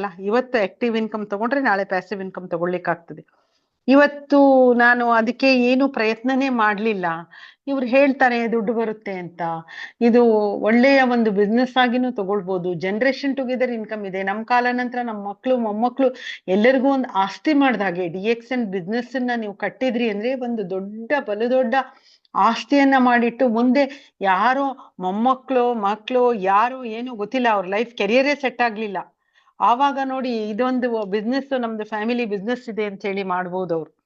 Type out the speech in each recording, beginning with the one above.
ಅಲ್ಲ, ಇವತ್ತು active income ತಗೊಂಡ್ರೆ ನಾಳೆ ಪ್ಯಾಸಿವ್ ಇನ್ಕಮ್ ತಗೊಳ್ಲಿಕ್ಕೆ ಆಗ್ತದೆ ಇವತ್ತು ನಾನು ಅದಕ್ಕೆ ಏನು ಪ್ರಯತ್ನನೇ ಮಾಡ್ಲಿಲ್ಲ. ಇವ್ರು ಹೇಳ್ತಾರೆ, ದುಡ್ಡು ಬರುತ್ತೆ ಅಂತ. ಇದು ಒಳ್ಳೆಯ ಒಂದು ಬಿಸ್ನೆಸ್ ಆಗಿನೂ ತಗೊಳ್ಬೋದು. ಜನರೇಷನ್ ಟುಗೆದರ್ ಇನ್ಕಮ್ ಇದೆ. ನಮ್ ಕಾಲ ನಂತರ ನಮ್ಮ ಮಕ್ಳು, ಮೊಮ್ಮಕ್ಳು ಎಲ್ಲರಿಗೂ ಒಂದು ಆಸ್ತಿ ಮಾಡ್ದ ಹಾಗೆ ಡಿ ಎಕ್ಸ್ ಎನ್ ಬಿಸ್ನೆಸ್ ನೀವು ಕಟ್ಟಿದ್ರಿ ಅಂದ್ರೆ ಒಂದು ದೊಡ್ಡ ಬಲು ದೊಡ್ಡ ಆಸ್ತಿಯನ್ನ ಮಾಡಿಟ್ಟು ಮುಂದೆ ಯಾರೋ ಮೊಮ್ಮಕ್ಳು, ಮಕ್ಳು, ಯಾರು ಏನು ಗೊತ್ತಿಲ್ಲ, ಅವ್ರ ಲೈಫ್ ಕೆರಿಯರೇ ಸೆಟ್ ಆಗ್ಲಿಲ್ಲ. ಆವಾಗ ನೋಡಿ ಇದೊಂದು ಬಿಸ್ನೆಸ್ ನಮ್ದು ಫ್ಯಾಮಿಲಿ ಬಿಸ್ನೆಸ್ ಇದೆ ಅಂತ ಹೇಳಿ ಮಾಡ್ಬೋದು ಅವ್ರು.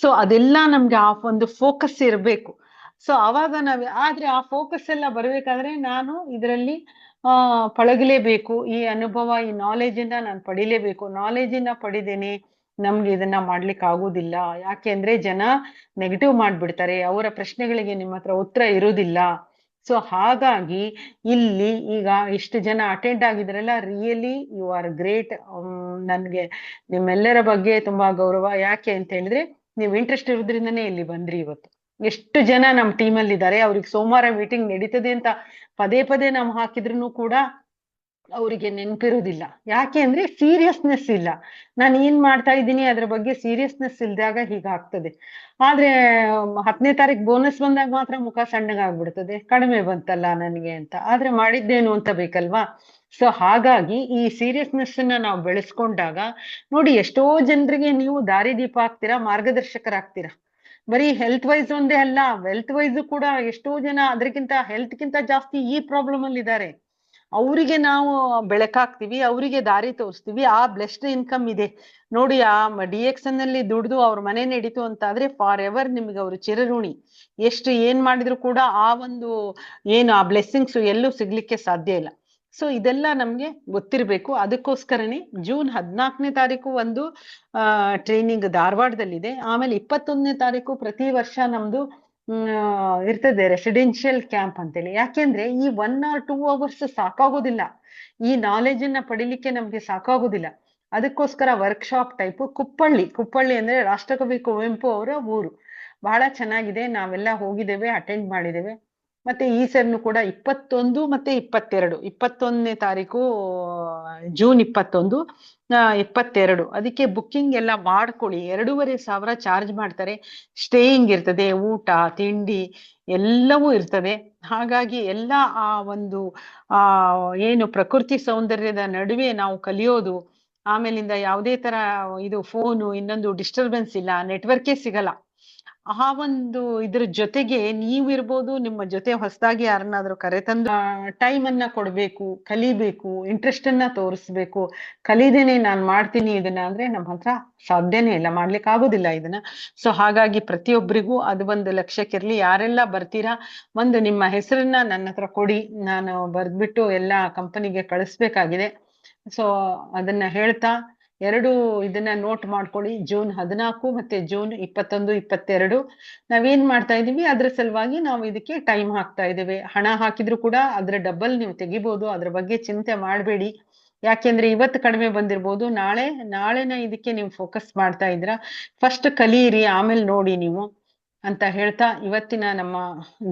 ಸೊ ಅದೆಲ್ಲ ನಮ್ಗೆ ಆ ಒಂದು ಫೋಕಸ್ ಇರಬೇಕು. ಸೊ ಅವಾಗ ನಾವ್, ಆದ್ರೆ ಆ ಫೋಕಸ್ ಎಲ್ಲ ಬರ್ಬೇಕಾದ್ರೆ ನಾನು ಇದರಲ್ಲಿ, ಆ, ಪಳಗಲೇಬೇಕು. ಈ ಅನುಭವ, ಈ ನಾಲೆಜ್ ಇಂದ ನಾನು ಪಡಿಲೇಬೇಕು. ನಾಲೆಜ್ ಇಂದ ಪಡಿದೇನೆ ನಮ್ಗೆ ಇದನ್ನ ಮಾಡ್ಲಿಕ್ಕೆ ಆಗುದಿಲ್ಲ. ಯಾಕೆ ಅಂದ್ರೆ ಜನ ನೆಗೆಟಿವ್ ಮಾಡ್ಬಿಡ್ತಾರೆ. ಅವರ ಪ್ರಶ್ನೆಗಳಿಗೆ ನಿಮ್ಮ ಹತ್ರ ಉತ್ತರ ಇರುವುದಿಲ್ಲ ಸೊ ಹಾಗಾಗಿ ಇಲ್ಲಿ ಈಗ ಇಷ್ಟು ಜನ ಅಟೆಂಡ್ ಆಗಿದ್ರಲ್ಲ ರಿಯಲಿ ಯು ಆರ್ ಗ್ರೇಟ್ ನನ್ಗೆ ನಿಮ್ಮೆಲ್ಲರ ಬಗ್ಗೆ ತುಂಬಾ ಗೌರವ. ಯಾಕೆ ಅಂತ ಹೇಳಿದ್ರೆ, ನೀವು ಇಂಟ್ರೆಸ್ಟ್ ಇರೋದ್ರಿಂದನೇ ಇಲ್ಲಿ ಬಂದ್ರಿ ಇವತ್ತು. ಎಷ್ಟು ಜನ ನಮ್ಮ ಟೀಮಲ್ಲಿ ಇದ್ದಾರೆ ಅವ್ರಿಗೆ ಸೋಮವಾರ ಮೀಟಿಂಗ್ ನಡೀತದೆ ಅಂತ ಪದೇ ಪದೇ ನಾವು ಹಾಕಿದ್ರು ಕೂಡ ಅವರಿಗೆ ನೆನಪಿರೋದಿಲ್ಲ. ಯಾಕೆ ಅಂದ್ರೆ ಸೀರಿಯಸ್ನೆಸ್ ಇಲ್ಲ. ನಾನು ಏನ್ ಮಾಡ್ತಾ ಇದ್ದೀನಿ ಅದ್ರ ಬಗ್ಗೆ ಸೀರಿಯಸ್ನೆಸ್ ಇಲ್ದಾಗ ಹೀಗಾಗ್ತದೆ ಆದ್ರೆ ಹತ್ತನೇ ತಾರೀಕು ಬೋನಸ್ ಬಂದಾಗ ಮಾತ್ರ ಮುಖ ಸಣ್ಣಗಾಗ್ಬಿಡ್ತದೆ ಕಡಿಮೆ ಬಂತಲ್ಲ ನನಗೆ ಅಂತ. ಆದ್ರೆ ಮಾಡಿದ್ದೇನು ಅಂತ ಬೇಕಲ್ವಾ? ಸೊ ಹಾಗಾಗಿ ಈ ಸೀರಿಯಸ್ನೆಸ್ ಅನ್ನ ನಾವು ಬೆಳೆಸ್ಕೊಂಡಾಗ ನೋಡಿ ಎಷ್ಟೋ ಜನರಿಗೆ ನೀವು ದಾರಿದೀಪ ಆಗ್ತೀರಾ ಮಾರ್ಗದರ್ಶಕರಾಗ್ತೀರಾ. ಬರೀ ಹೆಲ್ತ್ ವೈಸ್ ಒಂದೇ ಅಲ್ಲ ವೆಲ್ತ್ ವೈಸ್ ಕೂಡ ಎಷ್ಟೋ ಜನ ಅದಕ್ಕಿಂತ ಹೆಲ್ತ್ ಕಿಂತ ಜಾಸ್ತಿ ಈ ಪ್ರಾಬ್ಲಮ್ ಅಲ್ಲಿ ಇದ್ದಾರೆ ಅವರಿಗೆ ನಾವು ಬೆಳಕಾಗ್ತೀವಿ, ಅವರಿಗೆ ದಾರಿ ತೋರಿಸ್ತೀವಿ, ಆ ಬ್ಲೆಸ್ಡ್ ಇನ್ಕಮ್ ಇದೆ. ನೋಡಿ, ಆ ಡಿ ಎಕ್ಸ್ನಲ್ಲಿ ದುಡ್ದು ಅವ್ರ ಮನೆ ನಡೀತು ಅಂತ ಆದ್ರೆ ಫಾರ್ ಎವರ್ ನಿಮ್ಗೆ ಅವ್ರ ಚಿರಋಣಿ. ಎಷ್ಟು ಏನ್ ಮಾಡಿದ್ರು ಕೂಡ ಆ ಒಂದು ಏನು, ಆ ಬ್ಲೆಸ್ಸಿಂಗ್ಸ್ ಎಲ್ಲೂ ಸಿಗ್ಲಿಕ್ಕೆ ಸಾಧ್ಯ ಇಲ್ಲ. ಸೊ ಇದೆಲ್ಲ ನಮ್ಗೆ ಗೊತ್ತಿರ್ಬೇಕು. ಅದಕ್ಕೋಸ್ಕರನೇ ಜೂನ್ ಹದ್ನಾಲ್ಕನೇ ತಾರೀಕು ಒಂದು ಟ್ರೈನಿಂಗ್ ಧಾರವಾಡದಲ್ಲಿದೆ. ಆಮೇಲೆ ಇಪ್ಪತ್ತೊಂದನೇ ತಾರೀಕು ಪ್ರತಿ ವರ್ಷ ನಮ್ದು ಇರ್ತದೆ ರೆಸಿಡೆನ್ಷಿಯಲ್ ಕ್ಯಾಂಪ್ ಅಂತೇಳಿ. ಯಾಕೆಂದ್ರೆ ಈ ಒನ್ ಆರ್ ಟೂ ಅವರ್ಸ್ ಸಾಕಾಗೋದಿಲ್ಲ. ಈ ನಾಲೆಜ್ ಅನ್ನ ಪಡಿಲಿಕ್ಕೆ ನಮ್ಗೆ ಸಾಕಾಗೋದಿಲ್ಲ. ಅದಕ್ಕೋಸ್ಕರ ವರ್ಕ್ಶಾಪ್ ಟೈಪ್ ಕುಪ್ಪಳ್ಳಿ. ಕುಪ್ಪಳ್ಳಿ ಅಂದ್ರೆ ರಾಷ್ಟ್ರಕವಿ ಕುವೆಂಪು ಅವರ ಊರು. ಬಹಳ ಚೆನ್ನಾಗಿದೆ. ನಾವೆಲ್ಲ ಹೋಗಿದ್ದೇವೆ ಅಟೆಂಡ್ ಮಾಡಿದ್ದೇವೆ. ಮತ್ತೆ ಈ ಸೆಮ್ ಕೂಡ ಇಪ್ಪತ್ತೊಂದು ಮತ್ತೆ ಇಪ್ಪತ್ತೆರಡು. ಇಪ್ಪತ್ತೊಂದನೇ ತಾರೀಕು, ಜೂನ್ ಇಪ್ಪತ್ತೊಂದು ಇಪ್ಪತ್ತೆರಡು ಅದಕ್ಕೆ ಬುಕ್ಕಿಂಗ್ ಎಲ್ಲ ಮಾಡ್ಕೊಳ್ಳಿ. ಎರಡೂವರೆ ಸಾವಿರ ಚಾರ್ಜ್ ಮಾಡ್ತಾರೆ. ಸ್ಟೇಯಿಂಗ್ ಇರ್ತದೆ, ಊಟ, ತಿಂಡಿ ಎಲ್ಲವೂ ಇರ್ತದೆ. ಹಾಗಾಗಿ ಎಲ್ಲ ಆ ಒಂದು, ಆ, ಏನು ಪ್ರಕೃತಿ ಸೌಂದರ್ಯದ ನಡುವೆ ನಾವು ಕಲಿಯೋದು, ಆಮೇಲಿಂದ ಯಾವುದೇ ತರ ಇದು ಫೋನು ಇನ್ನೊಂದು ಡಿಸ್ಟರ್ಬೆನ್ಸ್ ಇಲ್ಲ ನೆಟ್ವರ್ಕೇ ಸಿಗಲ್ಲ. ಆ ಒಂದು ಇದ್ರ ಜೊತೆಗೆ ನೀವಿರ್ಬೋದು, ನಿಮ್ಮ ಜೊತೆ ಹೊಸದಾಗಿ ಯಾರನ್ನಾದ್ರೂ ಕರೆತಂದು ಟೈಮ್ ಅನ್ನ ಕೊಡ್ಬೇಕು, ಕಲಿಬೇಕು ಇಂಟ್ರೆಸ್ಟ್ ಅನ್ನ ತೋರಿಸ್ಬೇಕು. ಕಲಿದೇನೆ ನಾನ್ ಮಾಡ್ತೀನಿ ಇದನ್ನ ಅಂದ್ರೆ ನಮ್ಮ ಹತ್ರ ಸಾಧ್ಯನೇ ಇಲ್ಲ ಮಾಡ್ಲಿಕ್ಕೆ ಆಗೋದಿಲ್ಲ ಇದನ್ನ. ಸೊ ಹಾಗಾಗಿ ಪ್ರತಿಯೊಬ್ಬರಿಗೂ ಅದು ಒಂದು ಲಕ್ಷ್ಯಕ್ಕಿರ್ಲಿ. ಯಾರೆಲ್ಲ ಬರ್ತೀರಾ, ಒಂದು ನಿಮ್ಮ ಹೆಸರನ್ನ ನನ್ನ ಹತ್ರ ಕೊಡಿ. ನಾನು ಬರ್ದ್ಬಿಟ್ಟು ಎಲ್ಲಾ ಕಂಪನಿಗೆ ಕಳಿಸ್ಬೇಕಾಗಿದೆ. ಸೊ ಅದನ್ನ ಹೇಳ್ತಾ ಎರಡು ಇದನ್ನ ನೋಟ್ ಮಾಡ್ಕೊಳ್ಳಿ. ಜೂನ್ ಹದಿನಾಲ್ಕು ಮತ್ತೆ ಜೂನ್ ಇಪ್ಪತ್ತೊಂದು, ಇಪ್ಪತ್ತೆರಡು. ನಾವೇನ್ ಮಾಡ್ತಾ ಇದೀವಿ? ಅದ್ರ ಸಲುವಾಗಿ ನಾವು ಇದಕ್ಕೆ ಟೈಮ್ ಹಾಕ್ತಾ ಇದ್ದೇವೆ. ಹಣ ಹಾಕಿದ್ರು ಕೂಡ ಅದ್ರ ಡಬಲ್ ನೀವು ತೆಗಿಬಹುದು ಅದ್ರ ಬಗ್ಗೆ ಚಿಂತೆ ಮಾಡಬೇಡಿ. ಯಾಕೆಂದ್ರೆ ಇವತ್ತು ಕಡಿಮೆ ಬಂದಿರ್ಬೋದು. ನಾಳೆ, ನಾಳೆನ ಇದಕ್ಕೆ ನೀವು ಫೋಕಸ್ ಮಾಡ್ತಾ ಇದ್ರ ಫಸ್ಟ್ ಕಲಿಯಿರಿ ಆಮೇಲೆ ನೋಡಿ ನೀವು. ಅಂತ ಹೇಳ್ತಾ ಇವತ್ತಿನ ನಮ್ಮ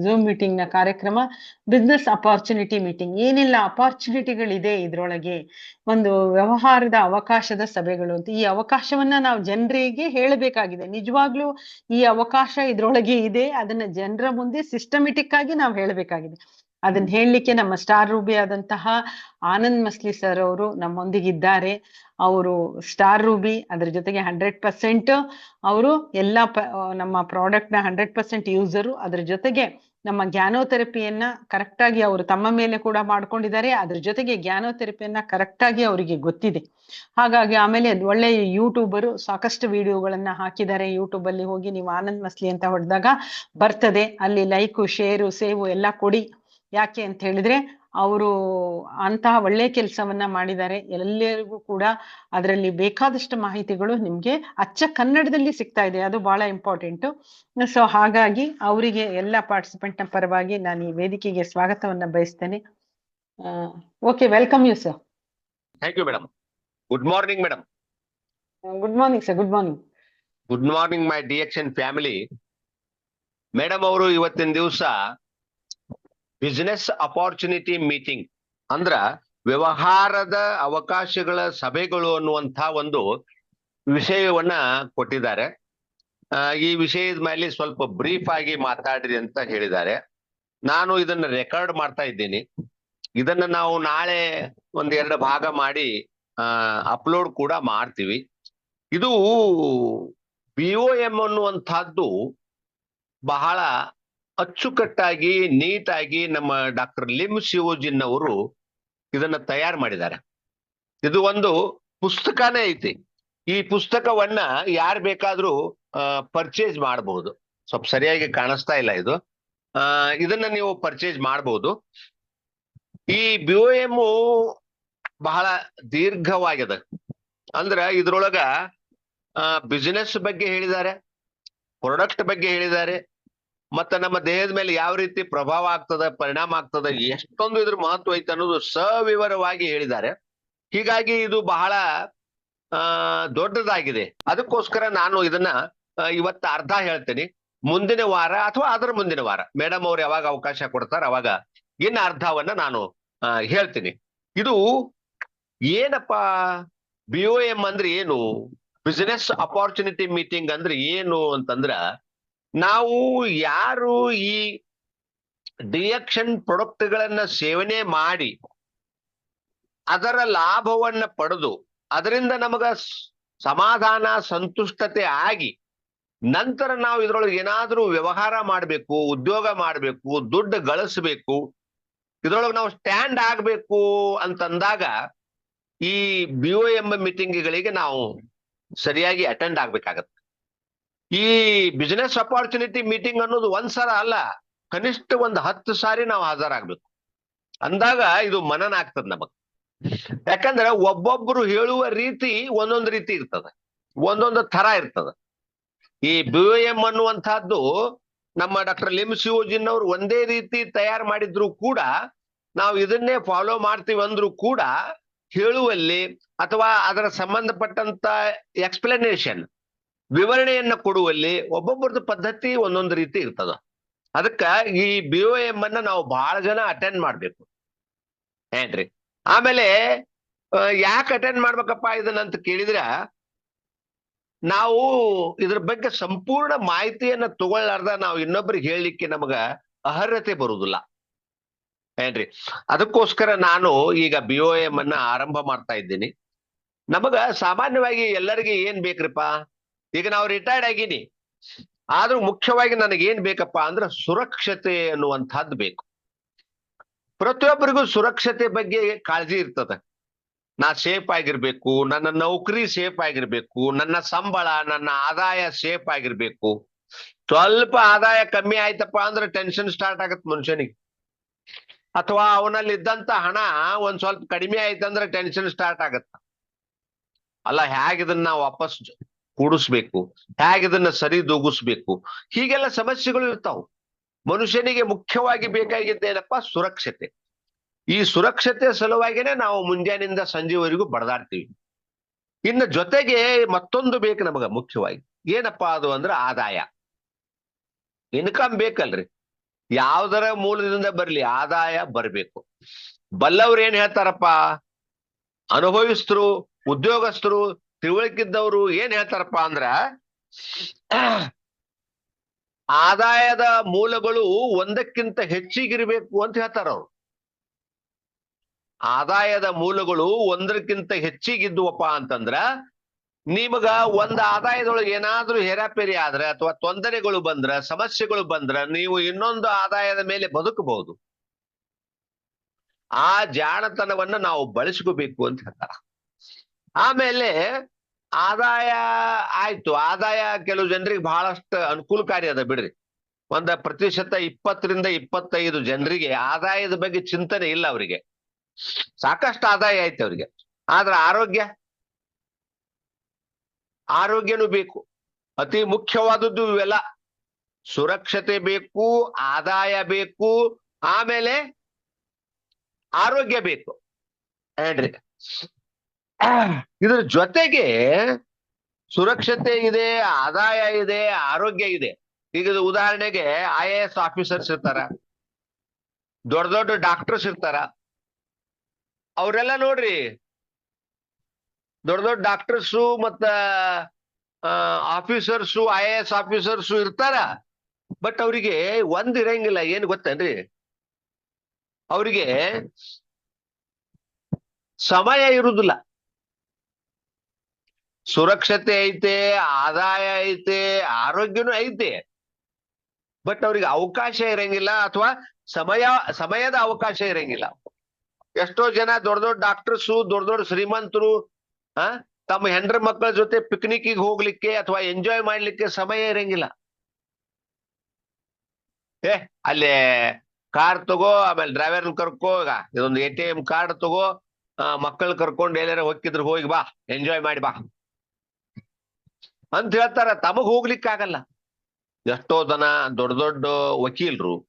ಝೂಮ್ ಮೀಟಿಂಗ್ನ ಕಾರ್ಯಕ್ರಮ ಬಿಸ್ನೆಸ್ ಅಪಾರ್ಚುನಿಟಿ ಮೀಟಿಂಗ್ ಏನೆಲ್ಲ ಅಪಾರ್ಚುನಿಟಿಗಳಿದೆ ಇದ್ರೊಳಗೆ? ಒಂದು ವ್ಯವಹಾರದ ಅವಕಾಶದ ಸಭೆಗಳು ಅಂತ. ಈ ಅವಕಾಶವನ್ನ ನಾವು ಜನರಿಗೆ ಹೇಳಬೇಕಾಗಿದೆ. ನಿಜವಾಗ್ಲೂ ಈ ಅವಕಾಶ ಇದ್ರೊಳಗೆ ಇದೆ. ಅದನ್ನ ಜನರ ಮುಂದೆ ಸಿಸ್ಟಮೆಟಿಕ್ ಆಗಿ ನಾವು ಹೇಳಬೇಕಾಗಿದೆ. ಅದನ್ನ ಹೇಳಲಿಕ್ಕೆ ನಮ್ಮ ಸ್ಟಾರ್ ರೂಬಿ ಆದಂತಹ ಆನಂದ್ ಮಸ್ಲಿ ಸರ್ ಅವರು ನಮ್ಮೊಂದಿಗಿದ್ದಾರೆ. ಅವರು ಸ್ಟಾರ್ ರೂಬಿ ಅದ್ರ ಜೊತೆಗೆ ಹಂಡ್ರೆಡ್ ಪರ್ಸೆಂಟ್ ಅವರು ಎಲ್ಲಾ ನಮ್ಮ ಪ್ರಾಡಕ್ಟ್ನ ಹಂಡ್ರೆಡ್ ಪರ್ಸೆಂಟ್ ಯೂಸರು ಅದ್ರ ಜೊತೆಗೆ ನಮ್ಮ ಜ್ಞಾನೋಥೆರಪಿಯನ್ನ ಕರೆಕ್ಟ್ ಆಗಿ ಅವರು ತಮ್ಮ ಮೇಲೆ ಕೂಡ ಮಾಡ್ಕೊಂಡಿದ್ದಾರೆ. ಅದ್ರ ಜೊತೆಗೆ ಗ್ಯಾನೋಥೆರಪಿಯನ್ನ ಕರೆಕ್ಟ್ ಆಗಿ ಅವರಿಗೆ ಗೊತ್ತಿದೆ. ಹಾಗಾಗಿ ಆಮೇಲೆ ಒಳ್ಳೆ ಯೂಟ್ಯೂಬರು ಸಾಕಷ್ಟು ವಿಡಿಯೋಗಳನ್ನ ಹಾಕಿದ್ದಾರೆ. ಯೂಟ್ಯೂಬ್ ಅಲ್ಲಿ ಹೋಗಿ ನೀವು ಆನಂದ್ ಮಸ್ಲಿ ಅಂತ ಹೊಡೆದಾಗ ಬರ್ತದೆ. ಅಲ್ಲಿ ಲೈಕು ಶೇರು ಸೇವು ಎಲ್ಲ ಕೊಡಿ. ಯಾಕೆ ಅಂತ ಹೇಳಿದ್ರೆ ಅವರು ಅಂತಹ ಒಳ್ಳೆ ಕೆಲಸವನ್ನ ಮಾಡಿದ್ದಾರೆ. ಎಲ್ಲರಿಗೂ ಕೂಡ ಅದರಲ್ಲಿ ಬೇಕಾದಷ್ಟು ಮಾಹಿತಿಗಳು ನಿಮ್ಗೆ ಅಚ್ಚ ಕನ್ನಡದಲ್ಲಿ ಸಿಗ್ತಾ ಇದೆ. ಅದು ಬಹಳ ಇಂಪಾರ್ಟೆಂಟ್ ಸೊ ಹಾಗಾಗಿ ಅವರಿಗೆ ಎಲ್ಲ ಪಾರ್ಟಿಸಿಪೆಂಟ್ನ ಪರವಾಗಿ ನಾನು ಈ ವೇದಿಕೆಗೆ ಸ್ವಾಗತವನ್ನ ಬಯಸ್ತೇನೆ. Okay welcome you sir thank you madam good morning madam good morning sir good morning good morning my dear family madam ಅವರು ಇವತ್ತಿನ ದಿವಸ ಬಿಸ್ನೆಸ್ ಅಪಾರ್ಚುನಿಟಿ ಮೀಟಿಂಗ್ ಅಂದ್ರ ವ್ಯವಹಾರದ ಅವಕಾಶಗಳ ಸಭೆಗಳು ಅನ್ನುವಂಥ ಒಂದು ವಿಷಯವನ್ನ ಕೊಟ್ಟಿದ್ದಾರೆ. ಈ ವಿಷಯದ ಮೇಲೆ ಸ್ವಲ್ಪ ಬ್ರೀಫ್ ಆಗಿ ಮಾತಾಡ್ರಿ ಅಂತ ಹೇಳಿದ್ದಾರೆ. ನಾನು ಇದನ್ನ ರೆಕಾರ್ಡ್ ಮಾಡ್ತಾ ಇದ್ದೀನಿ. ಇದನ್ನ ನಾವು ನಾಳೆ ಒಂದೆರಡು ಭಾಗ ಮಾಡಿ ಅಪ್ಲೋಡ್ ಕೂಡ ಮಾಡ್ತೀವಿ. ಇದು ಬಿ ಎಂ ಅನ್ನುವಂಥದ್ದು ಬಹಳ ಅಚ್ಚುಕಟ್ಟಾಗಿ, ನೀಟಾಗಿ ನಮ್ಮ ಡಾಕ್ಟರ್ ಲಿಮ್ ಶಿವಜಿನ್ ಅವರು ಇದನ್ನ ತಯಾರು ಮಾಡಿದ್ದಾರೆ. ಇದು ಒಂದು ಪುಸ್ತಕನೇ ಐತಿ. ಈ ಪುಸ್ತಕವನ್ನ ಯಾರು ಬೇಕಾದ್ರೂ ಪರ್ಚೇಸ್ ಮಾಡಬಹುದು ಸ್ವಲ್ಪ ಸರಿಯಾಗಿ ಕಾಣಿಸ್ತಾ ಇಲ್ಲ ಇದು. ಇದನ್ನ ನೀವು ಪರ್ಚೇಸ್ ಮಾಡಬಹುದು ಈ ಬಿ ಒ ಬಹಳ ದೀರ್ಘವಾಗಿದೆ. ಅಂದ್ರ ಇದ್ರೊಳಗ ಬಿಸಿನೆಸ್ ಬಗ್ಗೆ ಹೇಳಿದ್ದಾರೆ ಪ್ರಾಡಕ್ಟ್ ಬಗ್ಗೆ ಹೇಳಿದ್ದಾರೆ ಮತ್ತ ನಮ್ಮ ದೇಹದ ಮೇಲೆ ಯಾವ ರೀತಿ ಪ್ರಭಾವ ಆಗ್ತದ, ಪರಿಣಾಮ ಆಗ್ತದ, ಎಷ್ಟೊಂದು ಇದ್ರ ಮಹತ್ವ ಐತೆ ಅನ್ನೋದು ಸವಿವರವಾಗಿ ಹೇಳಿದ್ದಾರೆ. ಹೀಗಾಗಿ ಇದು ಬಹಳ, ಆ, ದೊಡ್ಡದಾಗಿದೆ. ಅದಕ್ಕೋಸ್ಕರ ನಾನು ಇದನ್ನ ಇವತ್ತ ಅರ್ಧ ಹೇಳ್ತೇನೆ. ಮುಂದಿನ ವಾರ ಅಥವಾ ಅದರ ಮುಂದಿನ ವಾರ. ಮೇಡಮ್ ಅವ್ರು ಯಾವಾಗ ಅವಕಾಶ ಕೊಡ್ತಾರ ಅವಾಗ ಇನ್ನ ಅರ್ಧವನ್ನ ನಾನು ಹೇಳ್ತೀನಿ. ಇದು ಏನಪ್ಪಾ ಬಿ ಎಂ ಅಂದ್ರೆ ಏನು? ಬಿಸಿನೆಸ್ ಅಪಾರ್ಚುನಿಟಿ ಮೀಟಿಂಗ್ ಅಂದ್ರೆ ಏನು ಅಂತಂದ್ರ ನಾವು ಯಾರು ಈ ಡಿಯಕ್ಷನ್ ಪ್ರಾಡಕ್ಟ್ ಗಳನ್ನ ಸೇವನೆ ಮಾಡಿ ಅದರ ಲಾಭವನ್ನ ಪಡೆದು ಅದರಿಂದ ನಮಗ ಸಮಾಧಾನ, ಸಂತುಷ್ಟತೆ ಆಗಿ ನಂತರ ನಾವು ಇದರೊಳಗೆ ಏನಾದ್ರೂ ವ್ಯವಹಾರ ಮಾಡಬೇಕು, ಉದ್ಯೋಗ ಮಾಡಬೇಕು, ದುಡ್ಡು ಗಳಿಸ್ಬೇಕು, ಇದ್ರೊಳಗೆ ನಾವು ಸ್ಟ್ಯಾಂಡ್ ಆಗ್ಬೇಕು ಅಂತಂದಾಗ ಈ ಬಿ ಒ ಎಂಬ ಮೀಟಿಂಗ್ಗಳಿಗೆ ನಾವು ಸರಿಯಾಗಿ ಅಟೆಂಡ್ ಆಗ್ಬೇಕಾಗತ್ತೆ. ಈ ಬಿಸಿನೆಸ್ ಅಪಾರ್ಚುನಿಟಿ ಮೀಟಿಂಗ್ ಅನ್ನೋದು ಒಂದ್ ಸಲ ಅಲ್ಲ, ಕನಿಷ್ಠ ಒಂದ್ ಹತ್ತು ಸಾರಿ ನಾವು ಹಾಜರಾಗ್ಬೇಕು. ಅಂದಾಗ ಇದು ಮನನ ಆಗ್ತದ ನಮಗ್. ಯಾಕಂದ್ರೆ ಒಬ್ಬೊಬ್ರು ಹೇಳುವ ರೀತಿ ಒಂದೊಂದು ರೀತಿ ಇರ್ತದ, ಒಂದೊಂದು ತರ ಇರ್ತದ. ಈ ಬಿ ಎಂ ಅನ್ನುವಂತಹದ್ದು ನಮ್ಮ ಡಾಕ್ಟರ್ ಲಿಮ್ ಸಿಯೋಜಿನ್ ಅವರು ಒಂದೇ ರೀತಿ ತಯಾರು ಮಾಡಿದ್ರು ಕೂಡ, ನಾವು ಇದನ್ನೇ ಫಾಲೋ ಮಾಡ್ತೀವಿ ಅಂದ್ರೂ ಕೂಡ, ಹೇಳುವಲ್ಲಿ ಅಥವಾ ಅದರ ಸಂಬಂಧಪಟ್ಟಂತ ಎಕ್ಸ್ಪ್ಲನೇಷನ್ ವಿವರಣೆಯನ್ನ ಕೊಡುವಲ್ಲಿ ಒಬ್ಬೊಬ್ಬರದ್ದು ಪದ್ಧತಿ ಒಂದೊಂದು ರೀತಿ ಇರ್ತದ. ಅದಕ್ಕ ಈ ಬಿ ಓ ಅನ್ನ ನಾವು ಬಹಳ ಜನ ಅಟೆಂಡ್ ಮಾಡ್ಬೇಕು. ಏನ್ರಿ? ಆಮೇಲೆ ಯಾಕೆ ಅಟೆಂಡ್ ಮಾಡ್ಬೇಕಪ್ಪ ಇದನ್ನ ಅಂತ ಕೇಳಿದ್ರ, ನಾವು ಇದ್ರ ಬಗ್ಗೆ ಸಂಪೂರ್ಣ ಮಾಹಿತಿಯನ್ನ ತಗೊಳ್ಳಾರ್ದ ನಾವು ಇನ್ನೊಬ್ರಿಗೆ ಹೇಳಲಿಕ್ಕೆ ನಮಗ ಅರ್ಹತೆ ಬರುವುದಿಲ್ಲ ಏನ್ರಿ? ಅದಕ್ಕೋಸ್ಕರ ನಾನು ಈಗ ಬಿ ಓ ಅನ್ನ ಆರಂಭ ಮಾಡ್ತಾ ಇದ್ದೀನಿ. ನಮಗ ಸಾಮಾನ್ಯವಾಗಿ ಎಲ್ಲರಿಗೆ ಏನ್ ಬೇಕ್ರಿಪ್ಪ ಈಗ ನಾವು ರಿಟೈರ್ಡ್ ಆಗೀನಿ. ಆದ್ರೂ ಮುಖ್ಯವಾಗಿ ನನಗೆ ಏನ್ ಬೇಕಪ್ಪ ಅಂದ್ರೆ ಸುರಕ್ಷತೆ ಅನ್ನುವಂಥದ್ದು ಬೇಕು. ಪ್ರತಿಯೊಬ್ಬರಿಗೂ ಸುರಕ್ಷತೆ ಬಗ್ಗೆ ಕಾಳಜಿ ಇರ್ತದೆ. ನಾ ಸೇಫ್ ಆಗಿರ್ಬೇಕು, ನನ್ನ ನೌಕರಿ ಸೇಫ್ ಆಗಿರ್ಬೇಕು, ನನ್ನ ಸಂಬಳ, ನನ್ನ ಆದಾಯ ಸೇಫ್ ಆಗಿರ್ಬೇಕು. ಸ್ವಲ್ಪ ಆದಾಯ ಕಮ್ಮಿ ಆಯ್ತಪ್ಪ ಅಂದ್ರೆ ಟೆನ್ಷನ್ ಸ್ಟಾರ್ಟ್ ಆಗತ್ ಮನುಷ್ಯನಿಗೆ. ಅಥವಾ ಅವನಲ್ಲಿ ಇದ್ದಂತ ಹಣ ಒಂದ್ ಸ್ವಲ್ಪ ಕಡಿಮೆ ಆಯ್ತಂದ್ರೆ ಟೆನ್ಷನ್ ಸ್ಟಾರ್ಟ್ ಆಗತ್ತ. ಅಲ್ಲ, ಹೇಗಿದನ್ನ ನಾವು ವಾಪಸ್ ಕೂಡಿಸ್ಬೇಕು ಸರಿ ದೂಗಿಸ್ಬೇಕು, ಹೀಗೆಲ್ಲ ಸಮಸ್ಯೆಗಳು ಇರ್ತಾವ. ಮನುಷ್ಯನಿಗೆ ಮುಖ್ಯವಾಗಿ ಬೇಕಾಗಿದ್ದೇನಪ್ಪ ಸುರಕ್ಷತೆ. ಈ ಸುರಕ್ಷತೆ ಸಲುವಾಗಿನೇ ನಾವು ಮುಂಜಾನೆಯಿಂದ ಸಂಜೆವರೆಗೂ ಬಡದಾಡ್ತೀವಿ. ಇನ್ನು ಜೊತೆಗೆ ಮತ್ತೊಂದು ಬೇಕು ನಮಗ ಮುಖ್ಯವಾಗಿ. ಏನಪ್ಪಾ ಅದು ಅಂದ್ರೆ ಆದಾಯ. ಇನ್ಕಮ್ ಬೇಕಲ್ರಿ. ಯಾವ್ದರ ಮೂಲದಿಂದ ಬರ್ಲಿ ಆದಾಯ ಬರ್ಬೇಕು. ಬಲ್ಲವ್ರು ಏನ್ ಹೇಳ್ತಾರಪ್ಪ? ಅನುಭವಿಸ್ತರು ಉದ್ಯೋಗಸ್ಥರು ತಿಳುವಳಿಕಿದ್ದವರು ಏನ್ ಹೇಳ್ತಾರಪ್ಪ ಅಂದ್ರ, ಆದಾಯದ ಮೂಲಗಳು ಒಂದಕ್ಕಿಂತ ಹೆಚ್ಚಿಗಿರ್ಬೇಕು ಅಂತ ಹೇಳ್ತಾರ ಅವ್ರು. ಆದಾಯದ ಮೂಲಗಳು ಒಂದಕ್ಕಿಂತ ಹೆಚ್ಚಿಗಿದ್ವಪ್ಪ ಅಂತಂದ್ರ, ನಿಮಗ ಒಂದ್ ಆದಾಯದೊಳಗೆ ಏನಾದ್ರೂ ಹೇರಾಪೇರಿ ಆದ್ರೆ ಅಥವಾ ತೊಂದರೆಗಳು ಬಂದ್ರ, ಸಮಸ್ಯೆಗಳು ಬಂದ್ರ, ನೀವು ಇನ್ನೊಂದು ಆದಾಯದ ಮೇಲೆ ಬದುಕಬಹುದು. ಆ ಜಾಣತನವನ್ನ ನಾವು ಬಳಸ್ಕೋಬೇಕು ಅಂತ ಹೇಳ್ತಾರ. ಆಮೇಲೆ ಆದಾಯ ಆಯ್ತು. ಆದಾಯ ಕೆಲವು ಜನರಿಗೆ ಬಹಳಷ್ಟು ಅನುಕೂಲಕಾರಿ ಅದ ಬಿಡ್ರಿ. ಒಂದ ಪ್ರತಿಶತ ಇಪ್ಪತ್ತರಿಂದ ಇಪ್ಪತ್ತೈದು ಜನರಿಗೆ ಆದಾಯದ ಬಗ್ಗೆ ಚಿಂತನೆ ಇಲ್ಲ ಅವರಿಗೆ. ಸಾಕಷ್ಟು ಆದಾಯ ಆಯ್ತು ಅವರಿಗೆ. ಆದ್ರ ಆರೋಗ್ಯ? ಆರೋಗ್ಯನೂ ಬೇಕು. ಅತಿ ಮುಖ್ಯವಾದದ್ದು ಇವೆಲ್ಲ. ಸುರಕ್ಷತೆ ಬೇಕು, ಆದಾಯ ಬೇಕು, ಆಮೇಲೆ ಆರೋಗ್ಯ ಬೇಕು. ಏನ್ರಿ? ಇದ್ರ ಜೊತೆಗೆ ಸುರಕ್ಷತೆ ಇದೆ, ಆದಾಯ ಇದೆ, ಆರೋಗ್ಯ ಇದೆ. ಈಗ ಉದಾಹರಣೆಗೆ ಐ ಎ ಎಸ್ ಆಫೀಸರ್ಸ್ ಇರ್ತಾರ, ದೊಡ್ಡ ದೊಡ್ಡ ಡಾಕ್ಟರ್ಸ್ ಇರ್ತಾರ. ಅವರೆಲ್ಲ ನೋಡ್ರಿ, ದೊಡ್ಡ ದೊಡ್ಡ ಡಾಕ್ಟರ್ಸು ಮತ್ತ officers I A S officers ಇರ್ತಾರ. ಬಟ್ ಅವರಿಗೆ ಒಂದ್ ಇರಂಗಿಲ್ಲ, ಏನ್ ಗೊತ್ತೇನ್ರಿ? ಅವರಿಗೆ ಸಮಯ ಇರುದಿಲ್ಲ. ಸುರಕ್ಷತೆ ಐತೆ, ಆದಾಯ ಐತೆ, ಆರೋಗ್ಯನೂ ಐತೆ. ಬಟ್ ಅವ್ರಿಗೆ ಅವಕಾಶ ಇರಂಗಿಲ್ಲ ಅಥವಾ ಸಮಯ, ಸಮಯದ ಅವಕಾಶ ಇರಂಗಿಲ್ಲ. ಎಷ್ಟೋ ಜನ ದೊಡ್ಡ ದೊಡ್ಡ ಡಾಕ್ಟರ್ಸು, ದೊಡ್ಡ ದೊಡ್ಡ ಶ್ರೀಮಂತರು, ಆ, ತಮ್ಮ ಹೆಂಡ್ರ ಮಕ್ಕಳ ಜೊತೆ ಪಿಕ್ನಿಕ್ಗೆ ಹೋಗ್ಲಿಕ್ಕೆ ಅಥವಾ ಎಂಜಾಯ್ ಮಾಡ್ಲಿಕ್ಕೆ ಸಮಯ ಇರಂಗಿಲ್ಲ. ಏ, ಅಲ್ಲೇ ಕಾರ್ ತಗೋ, ಆಮೇಲೆ ಡ್ರೈವರ್ ಕರ್ಕೋ, ಈಗ ಇದೊಂದು ಎ ಟಿ ಎಂ ಕಾರ್ಡ್ ತಗೋ ಮಕ್ಕಳು ಕರ್ಕೊಂಡು ಎಲ್ಲಾರ ಹೋಗಿದ್ರು ಹೋಗಿ ಬಾ, ಎಂಜಾಯ್ ಮಾಡಿ ಬಾ. ಅಂತ ಹೇಳ್ತಾರ, ತಮಗ್ ಹೋಗ್ಲಿಕ್ಕಾಗಲ್ಲ. ಎಷ್ಟೋ ಜನ ದೊಡ್ಡ ದೊಡ್ಡ ವಕೀಲರು,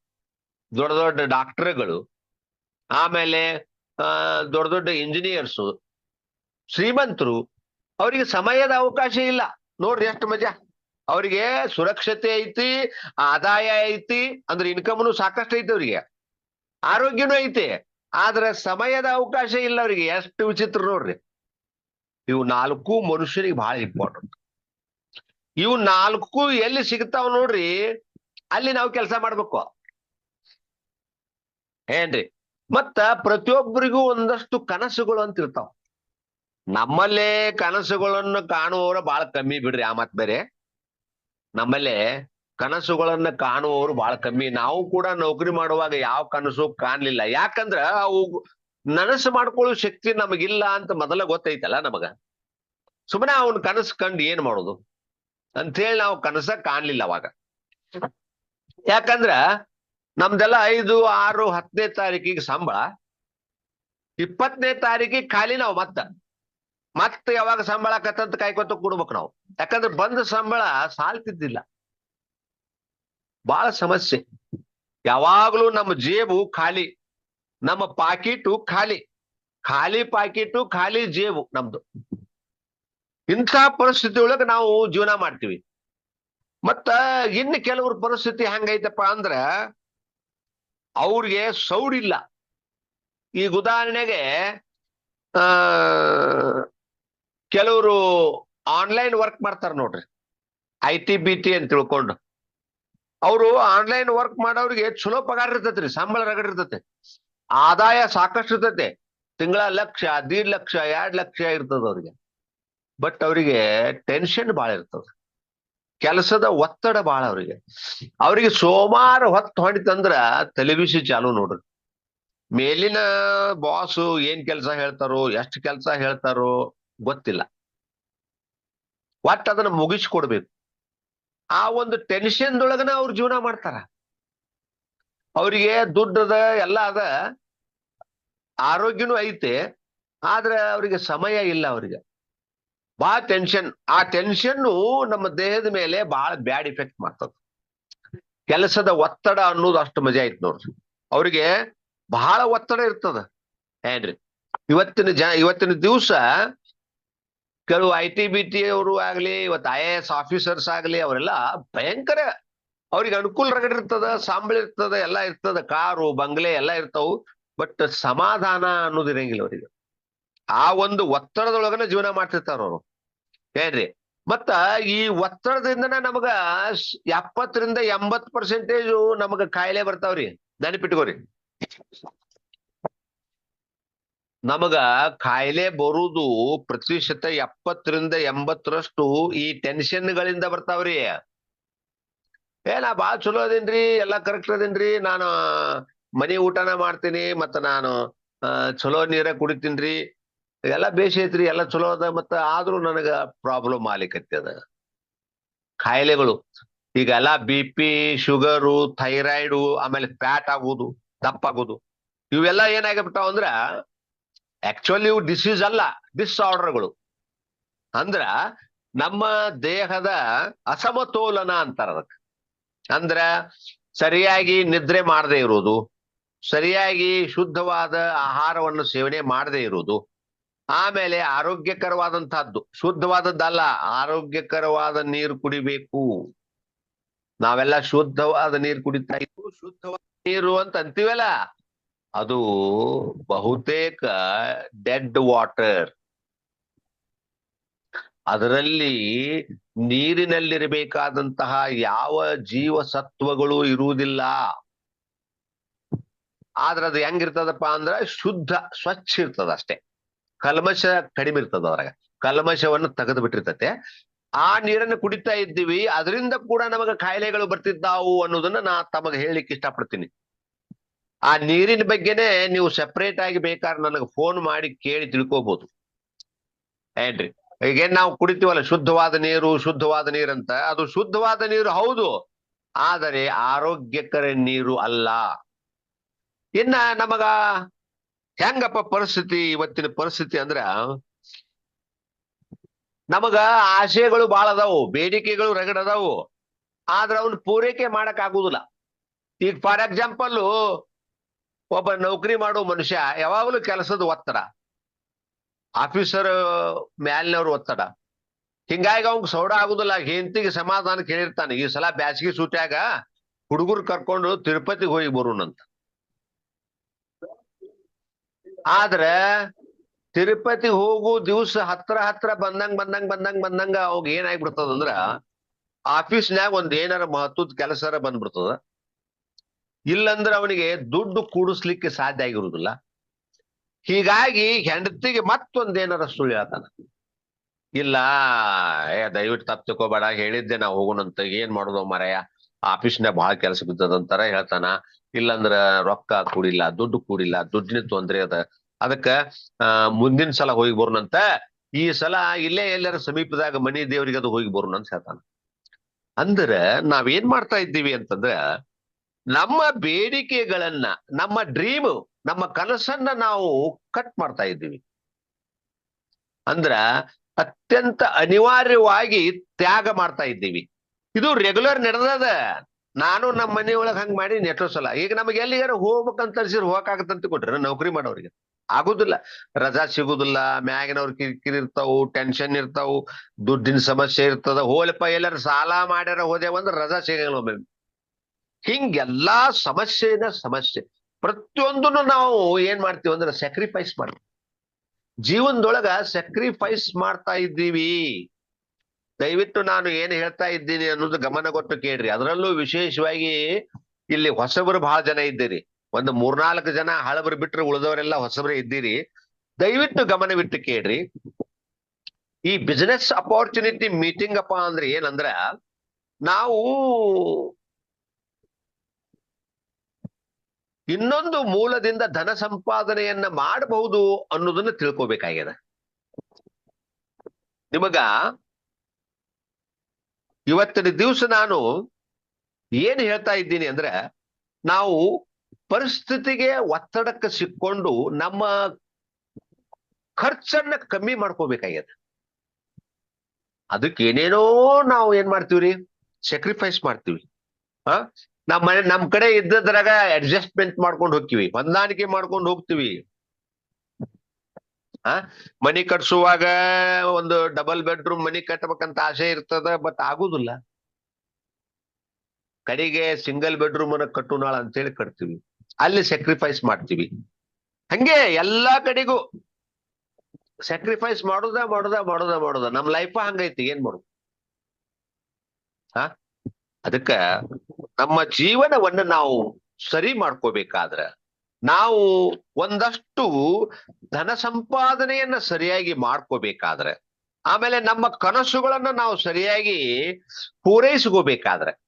ದೊಡ್ಡ ದೊಡ್ಡ ಡಾಕ್ಟರ್ಗಳು, ಆಮೇಲೆ ದೊಡ್ಡ ದೊಡ್ಡ ಇಂಜಿನಿಯರ್ಸು, ಶ್ರೀಮಂತರು, ಅವರಿಗೆ ಸಮಯದ ಅವಕಾಶ ಇಲ್ಲ. ನೋಡ್ರಿ ಎಷ್ಟು ಮಜಾ. ಅವರಿಗೆ ಸುರಕ್ಷತೆ ಐತಿ, ಆದಾಯ ಐತಿ, ಅಂದ್ರೆ ಇನ್ಕಮ್ನು ಸಾಕಷ್ಟು ಐತಿ ಅವ್ರಿಗೆ. ಆರೋಗ್ಯನೂ ಐತಿ. ಆದ್ರೆ ಸಮಯದ ಅವಕಾಶ ಇಲ್ಲ ಅವ್ರಿಗೆ. ಎಷ್ಟು ವಿಚಿತ್ರ ನೋಡ್ರಿ. ಇವು ನಾಲ್ಕು ಮನುಷ್ಯನಿಗೆ ಬಹಳ ಇಂಪಾರ್ಟೆಂಟ್ ಇವು ನಾಲ್ಕು ಎಲ್ಲಿ ಸಿಗ್ತಾವ ನೋಡ್ರಿ, ಅಲ್ಲಿ ನಾವು ಕೆಲಸ ಮಾಡ್ಬೇಕು. ಏನ್ರಿ? ಮತ್ತ ಪ್ರತಿಯೊಬ್ಬರಿಗೂ ಒಂದಷ್ಟು ಕನಸುಗಳು ಅಂತ ಇರ್ತಾವ. ನಮ್ಮಲ್ಲೇ ಕನಸುಗಳನ್ನು ಕಾಣುವವರು ಬಹಳ ಕಮ್ಮಿ ಬಿಡ್ರಿ, ಆ ಮಾತ್ ಬೇರೆ. ನಮ್ಮಲ್ಲೇ ಕನಸುಗಳನ್ನ ಕಾಣುವವರು ಬಹಳ ಕಮ್ಮಿ. ನಾವು ಕೂಡ ನೌಕರಿ ಮಾಡುವಾಗ ಯಾವ ಕನಸು ಕಾಣ್ಲಿಲ್ಲ. ಯಾಕಂದ್ರ ಅವು ನನಸು ಮಾಡ್ಕೊಳ್ಳೋ ಶಕ್ತಿ ನಮಗಿಲ್ಲ ಅಂತ ಮೊದಲ ಗೊತ್ತೈತಲ್ಲ ನಮಗ. ಸುಮ್ಮನೆ ಅವನ್ ಕನಸು ಕಂಡು ಏನ್ ಮಾಡೋದು? ಅಂತೇಳಿ ನಾವು ಕನಸ ಕಾಣ್ಲಿಲ್ಲ ಅವಾಗ. ಯಾಕಂದ್ರ ನಮ್ದೆಲ್ಲ ಐದು, ಆರು, ಹತ್ತನೇ ತಾರೀಕಿಗೆ ಸಂಬಳ. ಇಪ್ಪತ್ತನೇ ತಾರೀಕಿಗೆ ಖಾಲಿ ನಾವು ಮತ್ತ. ಮತ್ತೆ ಯಾವಾಗ ಸಂಬಳ ಕತ್ತಂತ ಕಾಯ್ಕೊತ ಕೊಡ್ಬೇಕು ನಾವು. ಯಾಕಂದ್ರೆ ಬಂದ ಸಂಬಳ ಸಾಲ್ತಿದ್ದಿಲ್ಲ. ಬಹಳ ಸಮಸ್ಯೆ. ಯಾವಾಗ್ಲೂ ನಮ್ಮ ಜೇಬು ಖಾಲಿ. ನಮ್ಮ ಪಾಕಿಟು ಖಾಲಿ. ಖಾಲಿ ಪಾಕಿಟು, ಖಾಲಿ ಜೇಬು ನಮ್ದು. ಇಂಥ ಪರಿಸ್ಥಿತಿ ಒಳಗೆ ನಾವು ಜೀವನ ಮಾಡ್ತೀವಿ. ಮತ್ತ ಇನ್ನು ಕೆಲವ್ರ ಪರಿಸ್ಥಿತಿ ಹೆಂಗೈತಪ್ಪ ಅಂದ್ರ ಅವ್ರಿಗೆ ಸೌಡಿಲ್ಲ ಈಗ ಉದಾಹರಣೆಗೆ, ಆ, ಕೆಲವರು ಆನ್ಲೈನ್ ವರ್ಕ್ ಮಾಡ್ತಾರ ನೋಡ್ರಿ. ಐ ಟಿ, ಬಿ ಟಿ ಅಂತ ತಿಳ್ಕೊಂಡು. ಅವರು ಆನ್ಲೈನ್ ವರ್ಕ್ ಮಾಡೋರಿಗೆ ಚಲೋ ಪಗಾರ ಇರ್ತೈತ್ರಿ, ಸಂಬಳ ರಗಡ್ ಇರ್ತೈತೆ. ಆದಾಯ ಸಾಕಷ್ಟು ಇರ್ತೈತೆ. ತಿಂಗಳ ಲಕ್ಷ, ದೀಡ್ ಲಕ್ಷ, ಎರಡ್ ಲಕ್ಷ ಇರ್ತದ ಅವ್ರಿಗೆ. ಬಟ್ ಅವರಿಗೆ ಟೆನ್ಷನ್ ಬಹಳ ಇರ್ತದ. ಕೆಲಸದ ಒತ್ತಡ ಬಹಳ ಅವರಿಗೆ. ಅವರಿಗೆ ಸೋಮವಾರ ಹೊತ್ತು ಹೊಡಿತಂದ್ರ ತಲೆಬಿಸಿ ಚಾಲು ನೋಡ್ರಿ. ಮೇಲಿನ ಬಾಸು ಏನ್ ಕೆಲಸ ಹೇಳ್ತಾರೋ, ಎಷ್ಟು ಕೆಲಸ ಹೇಳ್ತಾರೋ ಗೊತ್ತಿಲ್ಲ. ಒಟ್ಟು ಅದನ್ನ ಮುಗಿಸ್ಕೊಡ್ಬೇಕು ಆ ಒಂದು ಟೆನ್ಷನ್ದೊಳಗನ ಅವ್ರ ಜೀವನ ಮಾಡ್ತಾರ. ಅವರಿಗೆ ದುಡ್ಡದ ಎಲ್ಲ ಅದ. ಆರೋಗ್ಯನೂ ಐತೆ. ಆದ್ರೆ ಅವರಿಗೆ ಸಮಯ ಇಲ್ಲ ಅವರಿಗೆ. ಬಹಳ ಟೆನ್ಷನ್ ಆ ಟೆನ್ಷನ್ನು ನಮ್ಮ ದೇಹದ ಮೇಲೆ ಬಹಳ ಬ್ಯಾಡ್ ಇಫೆಕ್ಟ್ ಮಾಡ್ತದ. ಕೆಲಸದ ಒತ್ತಡ ಅನ್ನೋದು ಅಷ್ಟು ಮಜಾ ಐತ್ ನೋಡ್ರಿ ಅವ್ರಿಗೆ ಬಹಳ ಒತ್ತಡ ಇರ್ತದ. ಏನ್ರಿ? ಇವತ್ತಿನ ಜ, ಇವತ್ತಿನ ದಿವಸ ಕೆಲವು ಐ ಟಿ ಬಿ ಟಿ ಅವರು ಆಗ್ಲಿ, ಇವತ್ತು ಐ ಎ ಎಸ್ ಆಫೀಸರ್ಸ್ ಆಗ್ಲಿ, ಅವರೆಲ್ಲ ಭಯಂಕರ. ಅವ್ರಿಗೆ ಅನುಕೂಲ ರಗಡ್ ಇರ್ತದ, ಸಾಂಬಳ ಇರ್ತದ, ಎಲ್ಲ ಇರ್ತದ. ಕಾರು, ಬಂಗ್ಲೆ ಎಲ್ಲ ಇರ್ತವು. ಬಟ್ ಸಮಾಧಾನ ಅನ್ನೋದು ಇರಂಗಿಲ್ಲ ಅವರಿಗೆ. ಆ ಒಂದು ಒತ್ತಡದೊಳಗನ ಜೀವನ ಮಾಡ್ತಿರ್ತಾರ ಅವರು. ಏನ್ರಿ ಮತ್ತ ಈ ಒತ್ತಡದಿಂದನ ನಮಗ ಎಪ್ಪತ್ತರಿಂದ ಎಂಬತ್ ಪರ್ಸೆಂಟೇಜು ನಮಗ ಕಾಯಿಲೆ ಬರ್ತಾವ್ರಿ. ನೆನಪಿಟ್ಕೋರಿ. ನಮಗ ಕಾಯಿಲೆ ಬರುದು ಪ್ರತಿಶತ ಎಪ್ಪತ್ತರಿಂದ ಎಂಬತ್ತರಷ್ಟು ಈ ಟೆನ್ಷನ್ಗಳಿಂದ ಬರ್ತಾವ್ರಿ. ಏ, ನಾ ಬಾಳ ಚಲೋ ಅದೇನ್ರಿ, ಎಲ್ಲಾ ಕರೆಕ್ಟ್ ಅದೇನ್ರಿ. ನಾನು ಮನಿ ಊಟನ ಮಾಡ್ತೀನಿ, ಮತ್ತ ನಾನು ಚಲೋ ನೀರ ಕುಡಿತೀನ್ರಿ. ಎಲ್ಲ ಬೇಷ್ ಐತ್ರಿ ಎಲ್ಲ ಚಲೋ ಅದ, ಮತ್ತ ಆದ್ರೂ ನನಗ ಪ್ರಾಬ್ಲಮ್ ಆಲಿಕತ್ತದ ಕಾಯಿಲೆಗಳು ಈಗ ಎಲ್ಲ ಬಿ ಪಿ ಶುಗರು ಥೈರಾಯ್ಡು ಆಮೇಲೆ ಫ್ಯಾಟ್ ಆಗುದು, ದಪ್ಪ ಆಗುದು. ಇವೆಲ್ಲ ಏನಾಗ್ಬಿಟ್ಟಾವ ಅಂದ್ರ ಆಕ್ಚುಲಿ ಇವು ಡಿಸೀಸ್ ಅಲ್ಲ ಡಿಸ್ಆರ್ಡರ್ಗಳು ಅಂದ್ರ ನಮ್ಮ ದೇಹದ ಅಸಮತೋಲನ ಅಂತಾರ ಅದಕ್ಕೆ. ಅಂದ್ರ ಸರಿಯಾಗಿ ನಿದ್ರೆ ಮಾಡದೇ ಇರುವುದು, ಸರಿಯಾಗಿ ಶುದ್ಧವಾದ ಆಹಾರವನ್ನು ಸೇವನೆ ಮಾಡದೇ ಇರುವುದು. ಆಮೇಲೆ ಆರೋಗ್ಯಕರವಾದಂತಹದ್ದು ಶುದ್ಧವಾದದ್ದಲ್ಲ, ಆರೋಗ್ಯಕರವಾದ ನೀರು ಕುಡಿಬೇಕು. ನಾವೆಲ್ಲ ಶುದ್ಧವಾದ ನೀರು ಕುಡಿತಾ ಇದ್ದು ಶುದ್ಧವಾದ ನೀರು ಅಂತ ಅಂತೀವಲ್ಲ, ಅದು ಬಹುತೇಕ ಡೆಡ್ ವಾಟರ್. ಅದರಲ್ಲಿ ನೀರಿನಲ್ಲಿರಬೇಕಾದಂತಹ ಯಾವ ಜೀವಸತ್ವಗಳು ಇರುವುದಿಲ್ಲ. ಆದ್ರೆ ಅದು ಹೆಂಗಿರ್ತದಪ್ಪ ಅಂದ್ರ ಶುದ್ಧ, ಸ್ವಚ್ಛ ಇರ್ತದ ಅಷ್ಟೇ ಕಲ್ಮಶ ಕಡಿಮೆ ಇರ್ತದ ಅದ್ರಾಗ. ಕಲ್ಮಶವನ್ನು ತೆಗೆದು ಬಿಟ್ಟಿರ್ತತೆ ಆ ನೀರನ್ನು ಕುಡಿತಾ ಇದ್ದೀವಿ, ಅದರಿಂದ ಕೂಡ ನಮಗೆ ಕಾಯಿಲೆಗಳು ಬರ್ತಿದ್ದಾವು ಅನ್ನೋದನ್ನ ನಾ ತಮಗೆ ಹೇಳಲಿಕ್ಕೆ ಇಷ್ಟಪಡ್ತೀನಿ. ಆ ನೀರಿನ ಬಗ್ಗೆನೆ ನೀವು ಸೆಪರೇಟ್ ಆಗಿ ಬೇಕಾದ್ರೆ ನನಗೆ ಫೋನ್ ಮಾಡಿ ಕೇಳಿ ತಿಳ್ಕೋಬಹುದು ಏನ್ರಿ? ಈಗೇನ್ ನಾವು ಕುಡಿತೀವಲ್ಲ, ಶುದ್ಧವಾದ ನೀರು, ಶುದ್ಧವಾದ ನೀರಂತ ಅದು ಶುದ್ಧವಾದ ನೀರು ಹೌದು. ಆದರೆ ಆರೋಗ್ಯಕರ ನೀರು ಅಲ್ಲ. ಇನ್ನ ನಮಗ ಹೆಂಗಪ್ಪ ಪರಿಸ್ಥಿತಿ, ಇವತ್ತಿನ ಪರಿಸ್ಥಿತಿ ಅಂದ್ರ? ನಮಗ ಆಶಯಗಳು ಬಾಳ ಅದಾವು, ಬೇಡಿಕೆಗಳು ರಗಡ್ ಅದಾವು, ಆದ್ರ ಅವನ್ ಪೂರೈಕೆ ಮಾಡಕ್ ಆಗುದಿಲ್ಲ. ಈಗ ಫಾರ್ ಎಕ್ಸಾಂಪಲ್ ಒಬ್ಬ ನೌಕರಿ ಮಾಡೋ ಮನುಷ್ಯ ಯಾವಾಗಲೂ ಕೆಲಸದ ಒತ್ತಡ ಆಫೀಸರ್ ಮ್ಯಾಲಿನವ್ರ ಒತ್ತಡ. ಹಿಂಗಾಗಿ ಅವಂಗ ಸೌಡ ಆಗುದಿಲ್ಲ, ಹೆಂಡತಿಗೆ ಸಮಾಧಾನ ಕೇಳಿರ್ತಾನೆ ಈ ಸಲ ಬ್ಯಾಸಗಿ ಸೂಟ್ಯಾಗ ಹುಡುಗರು ಕರ್ಕೊಂಡು ತಿರುಪತಿಗೆ ಹೋಗಿ ಬರೋಣಂತ. ಆದ್ರ ತಿರುಪತಿ ಹೋಗು ದಿವ್ಸ ಹತ್ರ ಹತ್ರ ಬಂದಂಗ್ ಬಂದಂಗ್ ಬಂದಂಗ್ ಬಂದಂಗ ಅವಾಗ ಏನಾಗ್ಬಿಡ್ತದಂದ್ರ ಆಫೀಸ್ನ್ಯಾಗ ಒಂದ್ ಏನಾರ ಮಹತ್ವದ ಕೆಲಸರ ಬಂದ್ಬಿಡ್ತದ. ಇಲ್ಲಂದ್ರ ಅವನಿಗೆ ದುಡ್ಡು ಕೂಡಿಸ್ಲಿಕ್ಕೆ ಸಾಧ್ಯ ಆಗಿರುವುದಿಲ್ಲ ಹೀಗಾಗಿ ಹೆಂಡತಿಗೆ ಮತ್ತೊಂದ್ ಏನಾರ ಸುಳ್ಳು ಹೇಳ್ತಾನ. ಇಲ್ಲ, ಏ ದಯವಿಟ್ಟು ತಪ್ಪು ತಕೋಬೇಡ ಹೇಳಿದ್ದೆ ನಾ ಹೋಗೋಣಂತ ಏನ್ ಮಾಡೋದು ಮರಯ? ಆಫೀಸ್ನ್ಯಾಗ ಬಹಳ ಕೆಲಸ ಬಿದ್ದದಂತಾರ ಹೇಳ್ತಾನ. ಇಲ್ಲಂದ್ರ ರೊಕ್ಕ ಕೂಡಿಲ್ಲ, ದುಡ್ಡು ಕೂಡಿಲ್ಲ, ದುಡ್ಡಿನ ತೊಂದ್ರೆ ಅದ. ಅದಕ್ಕ ಮುಂದಿನ ಸಲ ಹೋಗಿ ಬರೋಣಂತ ಈ ಸಲ ಇಲ್ಲೇ ಎಲ್ಲರ ಸಮೀಪದಾಗ ಮನಿ ದೇವರಿಗೆ ಅದು ಹೋಗಿ ಬರೋಣ ಅಂತ ಹೇಳ್ತಾನ. ಅಂದ್ರ ನಾವೇನ್ ಮಾಡ್ತಾ ಇದ್ದೀವಿ ಅಂತಂದ್ರ ನಮ್ಮ ಬೇಡಿಕೆಗಳನ್ನ, ನಮ್ಮ ಡ್ರೀಮ್ ನಮ್ಮ ಕನಸನ್ನ ನಾವು ಕಟ್ ಮಾಡ್ತಾ ಇದ್ದೀವಿ. ಅಂದ್ರ ಅತ್ಯಂತ ಅನಿವಾರ್ಯವಾಗಿ ತ್ಯಾಗ ಮಾಡ್ತಾ ಇದ್ದೀವಿ. ಇದು ರೆಗ್ಯುಲರ್ ನಡೆದದ. ನಾನು ನಮ್ಮ ಮನೆಯೊಳಗೆ ಹಂಗ ಮಾಡಿ ನೆಟ್ಟೋ ಸಲ. ಈಗ ನಮಗೆ ಎಲ್ಲಿಗಾರ ಹೋಗ್ಬೇಕಂತ ಅನ್ಸಿರ್ ಹೋಗಕಾಗತ್ತಂತ ಕೊಟ್ರೆ ನೌಕರಿ ಮಾಡೋರಿಗೆ. ಆಗುದಿಲ್ಲ. ರಜಾ ಸಿಗುದಿಲ್ಲ, ಮ್ಯಾಗಿನವ್ರ ಕಿರಿಕಿರಿ ಇರ್ತಾವು ಟೆನ್ಷನ್ ಇರ್ತಾವು, ದುಡ್ಡಿನ ಸಮಸ್ಯೆ ಇರ್ತದ. ಹೋಲಪ್ಪ ಎಲ್ಲಾರ ಸಾಲ ಮಾಡ್ಯಾರ ಹೋದೇವಂದ್ರ ರಜಾ ಸಿಗಲ್ಲ ಒಮ್ಮೆ. ಹಿಂಗೆಲ್ಲಾ ಸಮಸ್ಯೆನ ಸಮಸ್ಯೆ. ಪ್ರತಿಯೊಂದನ್ನು ನಾವು ಏನ್ ಮಾಡ್ತೀವಿ ಅಂದ್ರೆ ಸ್ಯಾಕ್ರಿಫೈಸ್ ಮಾಡ್ತೀವಿ. ಜೀವನದೊಳಗ ಸ್ಯಾಕ್ರಿಫೈಸ್ ಮಾಡ್ತಾ ಇದ್ದೀವಿ. ದಯವಿಟ್ಟು ನಾನು ಏನು ಹೇಳ್ತಾ ಇದ್ದೀನಿ ಅನ್ನೋದು ಗಮನ ಕೊಟ್ಟು ಕೇಳ್ರಿ. ಅದರಲ್ಲೂ ವಿಶೇಷವಾಗಿ ಇಲ್ಲಿ ಹೊಸಬರು ಬಹಳ ಜನ ಇದ್ದೀರಿ. ಒಂದು ಮೂರ್ನಾಲ್ಕು ಜನ ಹಳಬರು ಬಿಟ್ರೆ ಉಳಿದವರೆಲ್ಲ ಹೊಸಬರೇ ಇದ್ದೀರಿ. ದಯವಿಟ್ಟು ಗಮನವಿಟ್ಟು ಕೇಳ್ರಿ. ಈ ಬಿಸಿನೆಸ್ ಅಪಾರ್ಚುನಿಟಿ ಮೀಟಿಂಗ್ ಅಪ್ಪ ಅಂದ್ರೆ ಏನಂದ್ರ, ನಾವು ಇನ್ನೊಂದು ಮೂಲದಿಂದ ಧನ ಸಂಪಾದನೆಯನ್ನ ಮಾಡಬಹುದು ಅನ್ನೋದನ್ನ ತಿಳ್ಕೋಬೇಕಾಗ್ಯದ. ನಿಮಗ ಇವತ್ತಿನ ದಿವಸ ನಾನು ಏನು ಹೇಳ್ತಾ ಇದ್ದೀನಿ ಅಂದ್ರೆ ನಾವು ಪರಿಸ್ಥಿತಿಗೆ ಒತ್ತಡಕ್ಕೆ ಸಿಕ್ಕೊಂಡು ನಮ್ಮ ಖರ್ಚನ್ನ ಕಮ್ಮಿ ಮಾಡ್ಕೋಬೇಕಾಗ್ಯದ. ಅದಕ್ಕೆ ಏನೇನೋ ನಾವು ಏನ್ ಮಾಡ್ತೀವ್ರಿ? ಸ್ಯಾಕ್ರಿಫೈಸ್ ಮಾಡ್ತೀವಿ. ಆ ನಮ್ಮ ಮನೆ ನಮ್ ಕಡೆ ಇದ್ದದ್ರಾಗ ಅಡ್ಜಸ್ಟ್ಮೆಂಟ್ ಮಾಡ್ಕೊಂಡು ಹೋಗ್ತೀವಿ. ಹೊಂದಾಣಿಕೆ ಮಾಡ್ಕೊಂಡು ಹೋಗ್ತೀವಿ. ಆ? ಮನಿ ಕಟ್ಸುವಾಗ ಒಂದು ಡಬಲ್ ಬೆಡ್ರೂಮ್ ಮನಿ ಕಟ್ಟಬೇಕಂತ ಆಸೆ ಇರ್ತದ ಬಟ್ ಆಗುದಿಲ್ಲ. ಕಡೆಗೆ ಸಿಂಗಲ್ ಬೆಡ್ರೂಮ್ ಅನ್ನ ಕಟ್ಟುನಾಳ ಅಂತೇಳಿ ಕಟ್ತೀವಿ. ಅಲ್ಲಿ ಸ್ಯಾಕ್ರಿಫೈಸ್ ಮಾಡ್ತೀವಿ. ಹಂಗೆ ಎಲ್ಲಾ ಕಡೆಗೂ ಸ್ಯಾಕ್ರಿಫೈಸ್ ಮಾಡುದ ಮಾಡುದ ಮಾಡುದ ಮಾಡುದ. ನಮ್ ಲೈಫ್ ಹಂಗೈತಿ, ಏನ್ ಮಾಡುದು? ಹಾ ಅದಕ್ಕ ನಮ್ಮ ಜೀವನವನ್ನ ನಾವು ಸರಿ ಮಾಡ್ಕೋಬೇಕಾದ್ರ ನಾವು ಒಂದಷ್ಟು ಧನ ಸಂಪಾದನೆಯನ್ನ ಸರಿಯಾಗಿ ಮಾಡ್ಕೋಬೇಕಾದ್ರೆ ಆಮೇಲೆ ನಮ್ಮ ಕನಸುಗಳನ್ನ ನಾವು ಸರಿಯಾಗಿ ಪೂರೈಸ್ಕೋಬೇಕಾದ್ರೆ